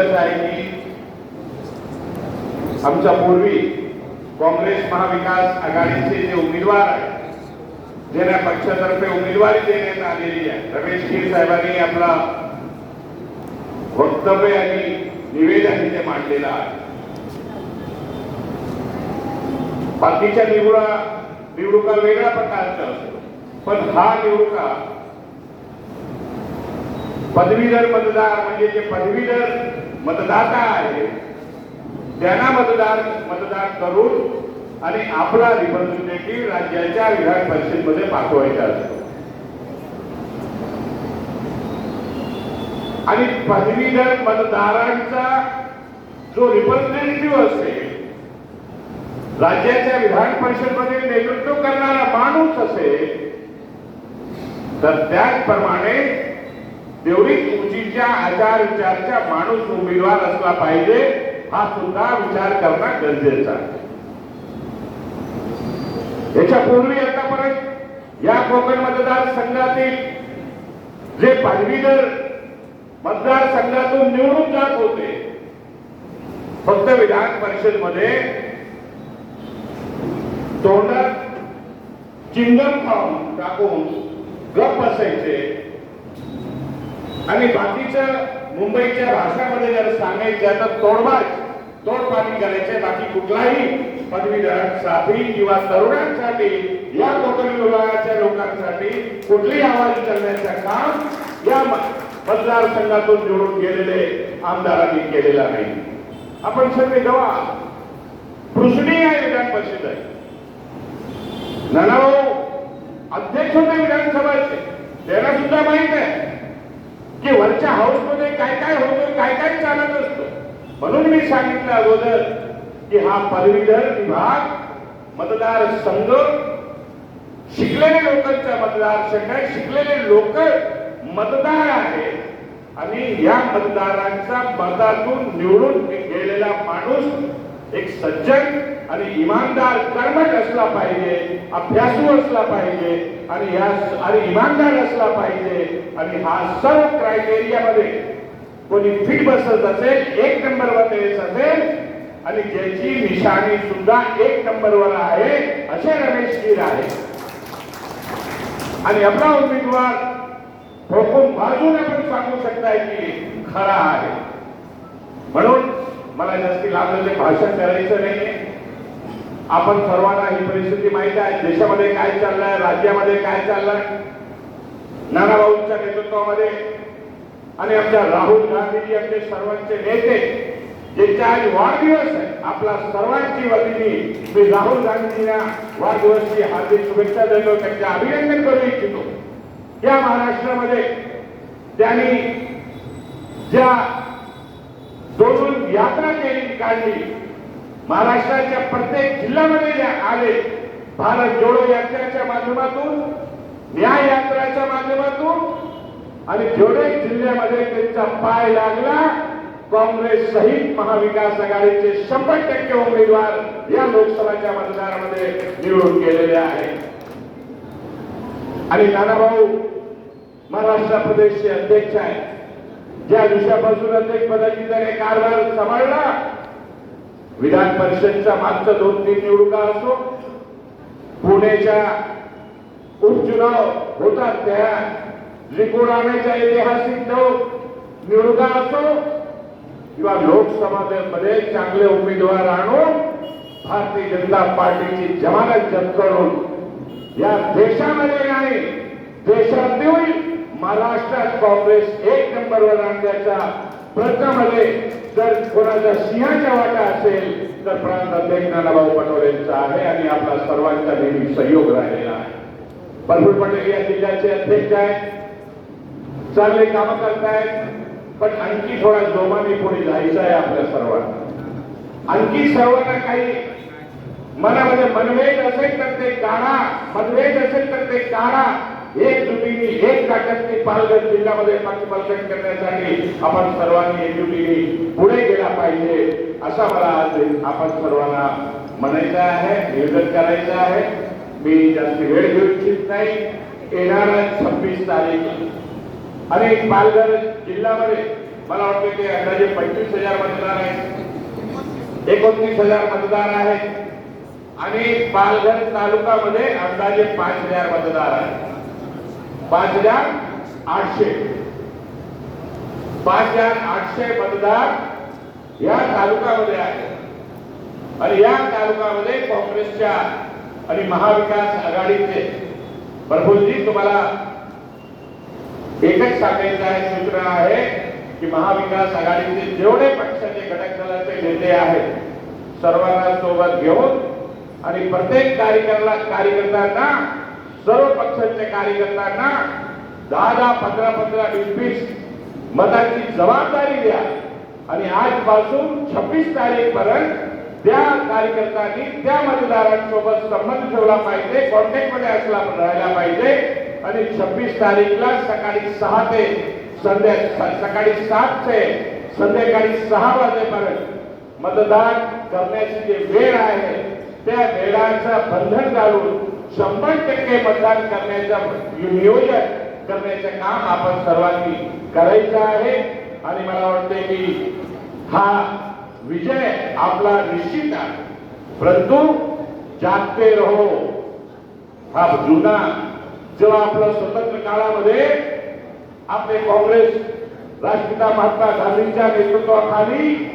इतकंच आहे की आमच्या पूर्वी काँग्रेस महाविकास आघाडीचे जे उमेदवार आहेत ज्यांना पक्षातर्फे उमेदवारी देण्यात आलेली आहे रमेश खीर साहेबांनी आपला वक्तव्य आणि निवेदन तिथे मांडलेलं आहे. बाकीच्या निवडा निवडणुका वेगळ्या प्रकारच्या असतो पण हा निवडणुका पदवीधर मतदार म्हणजे जे पदवीधर मतदाता आहे त्यांना मतदार मतदान करून आणि आपला रिप्रेझेंटेटिव्ह राज्याच्या विधान परिषदेमध्ये पाठवायचा असतो. आणि पदवीधर मतदारांचा जो रिप्रेझेंटेटिव्ह असेल राज्याच्या विधान परिषदमध्ये नेतृत्व करणारा माणूस असेल तर त्याचप्रमाणे तेवढीच उंचीच्या आचार विचारच्या माणूस उमेदवार असला पाहिजे हा सुद्धा विचार करणं गरजेचा याच्या पूर्वी आतापर्यंत या कोकण मतदारसंघातील जे पदवीधर मतदारसंघातून निवडून जात होते फक्त विधान परिषदमध्ये तोंडात चिंगम खाऊन टाकून गप बसायचे आणि बाकीचं मुंबईच्या भाषामध्ये जर सांगायचं तर तोडबाज तोडपाणी करायचे बाकी कुठलाही पदवीधरांसाठी किंवा तरुणांसाठी या कोकण विभागाच्या लोकांसाठी कुठलीही आवाज करण्याचं काम या मतदारसंघातून निवडून गेलेले आमदारांनी केलेला नाही आपण सगळे गवा कृष्णी आहे विधान परिषद आहे. नानाभाऊ अध्यक्ष होते विधानसभाचे त्यांना सुद्धा माहीत आहे. की वरच्या हाऊसमध्ये काय काय होतं काय काय चालत असतो? म्हणून मी सांगितलं अगोदर की हा पदवीधर विभाग मतदार संघ शिकलेले लोकांचा मतदारसंघ आहे शिकलेले लोक मतदार आहेत. आणि या मतदारांचा मतातून निवडून गेलेला माणूस एक सज्जन आणि इमानदार कर्मठ असला पाहिजे अभ्यासू असला पाहिजे आणि या आणि इमानदार असला पाहिजे आणि हा सर्व क्रायटेरियामध्ये कोणी फिट बसत असेल एक नंबरवर येत असेल आणि ज्याची निशाणी सुद्धा एक नंबरवर आहे असे रमेश गिर आहे आणि आपला उमेदवार ठोकून बाजूने पण सांगू शकताय की खरा आहे. म्हणून मला जास्ती लांबलेले भाषण करायचं नाही आपण सर्वांना ही परिस्थिती माहिती आहे. देशामध्ये काय चाललंय राज्यामध्ये काय चाललंय? नानाभाऊंच्या नेतृत्वामध्ये आणि आमच्या राहुल गांधीजी आमचे सर्वांचे नेते ज्यांचा आज वाढदिवस आहे आपला सर्वांची वतीने मी राहुल गांधींना वाढदिवसची हार्दिक शुभेच्छा देतो त्यांचे अभिनंदन करू इच्छितो. या महाराष्ट्रामध्ये त्यांनी ज्या दोन यात्रा केली काढली. महाराष्ट्राच्या प्रत्येक जिल्ह्यामध्ये जे आले भारत जोडो यात्रेच्या माध्यमातून न्याय यात्रेच्या माध्यमातून आणि जेवढे जिल्ह्यामध्ये त्यांचा पाय लागला काँग्रेस सहित महाविकास आघाडीचे शंभर टक्के उमेदवार या लोकसभाच्या मतदारामध्ये निवडून गेलेले आहेत. आणि नानाभाऊ महाराष्ट्र प्रदेशचे अध्यक्ष आहेत. ज्या दिवसापासून अनेक पदाची कारभार सांभाळला. विधान परिषदच्या मागच्या दोन तीन निवडणुका असो पुण्याच्या उपचुनाव होतात त्या जिंकून आणण्याच्या ऐतिहासिक नऊ निवडणुका असो किंवा लोकसभामध्ये चांगले उमेदवार आणून भारतीय जनता पार्टीची जमानत जप करून या देशामध्ये नाही देऊन महाराष्ट्रात काँग्रेस एक नंबरवर आणण्याच्या प्रयत्नामध्ये जर कोणाचा सिंहाच्या वाटा असेल तर प्रांत अध्यक्ष नानाभाऊ पटोलेंचा आहे आणि आपला सर्वांचा नेहमी सहयोग राहिलेला आहे. बलबुल पटेल या जिल्ह्याचे अध्यक्ष आहेत. चांगले कामं करतायत पण आणखी थोडा जोमाने पुढे जायचं आहे आपल्या सर्वांना. आणखी सर्वांना काही मनामध्ये मनवेद असेल तर ते काढा मनवेद असेल तर ते काढा एक जुटीने एक ताकदने पालघर जिल्ह्यामध्ये मार्गदर्शन करण्यासाठी आपण सर्वांनी एकजुटीने पुढे गेला पाहिजे असा मला आज आपण सर्वांना म्हणायचं आहे निवेदन करायचं आहे. मी जास्त वेळ घेऊ इच्छित नाही. येणार छब्बीस तारीख आणि पालघर जिल्ह्यामध्ये मला वाटतं ते अंदाजे पंचवीस हजार मतदार आहेत एकोणतीस हजार मतदार आहेत. आणि पालघर तालुकामध्ये अंदाजे पाच हजार मतदार आहेत. पाच हजार आठशे. पाच हजार आठशे मतदार या तालुक्यामध्ये आहे आणि या तालुक्यामध्ये काँग्रेसच्या आणि महाविकास आघाडीचे प्रभूजी तुम्हाला एकच सांगायचं आहे सूचना आहे की महाविकास आघाडीचे जेवढे पक्षाचे घटक दलाचे नेते आहेत सर्वांना सोबत घेऊन आणि प्रत्येक कार्यकर्ता कार्यकर्त्यांना सर्व पक्षाच्या कार्यकर्त्यांना दहा दहा पंधरा पंधरा वीस वीस मताची जबाबदारी द्या. आणि आजपासून छब्बीस तारीख पर्यंत त्या कार्यकर्त्यांनी त्या मतदारांसोबत संबंध ठेवला पाहिजे कॉन्टॅक्टमध्ये असला राहायला पाहिजे. आणि छब्बीस तारीखला सकाळी सहा ते संध्या सकाळी सात ते संध्याकाळी सहा वाजेपर्यंत मतदान करण्याची जे वेळ आहे त्या वेळाचं बंधन घालून शंभर टक्के मतदान करण्याचं नियोजन करण्याचं काम आपण सर्वांनी करायचं आहे. आणि मला वाटते की हा विजय आपला निश्चित आहे. परंतु जागते रहो. हा जुना जेव्हा आपलं स्वतंत्र काळामध्ये आपले काँग्रेस राष्ट्रपिता महात्मा गांधींच्या नेतृत्वाखाली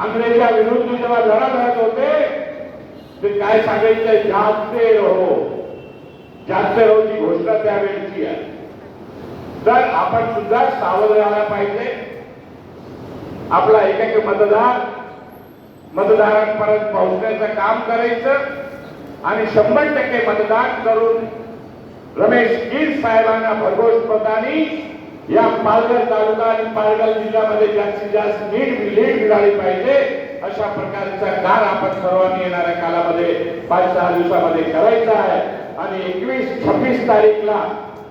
अंग्रेजा विरुद्ध जेव्हा लढा लढत होते ते काय सांगायचं जागते रहो जागते रहोची घोषणा त्यावेळेची आहे. तर आपण सुद्धा सावध राहायला पाहिजे. आपला एक एक मतदार मतदारांपर्यंत पोहोचण्याचं काम करायचं आणि शंभर टक्के मतदान करून रमेश कीर साहेबांना भरघोस मतांनी या पालघर तालुका आणि पालघर जिल्ह्यामध्ये जास्तीत जास्त नीट लीड मिळाली पाहिजे. अशा प्रकारचा कार आपण सर्वांनी येणाऱ्या कालामध्ये पाच सहा दिवसामध्ये करायचा आहे. आणि एकवीस छब्बीस तारीखला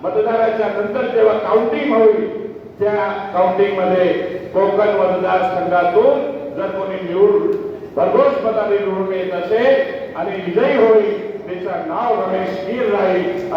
मतदानाच्या नंतर जेव्हा काउंटिंग होईल त्या काउंटिंगमध्ये कोकण मतदारसंघातून जर कोणी निवडून भरघोस मताने निवडून येत असेल आणि विजयी होईल त्याचं नाव रमेश कीर राहील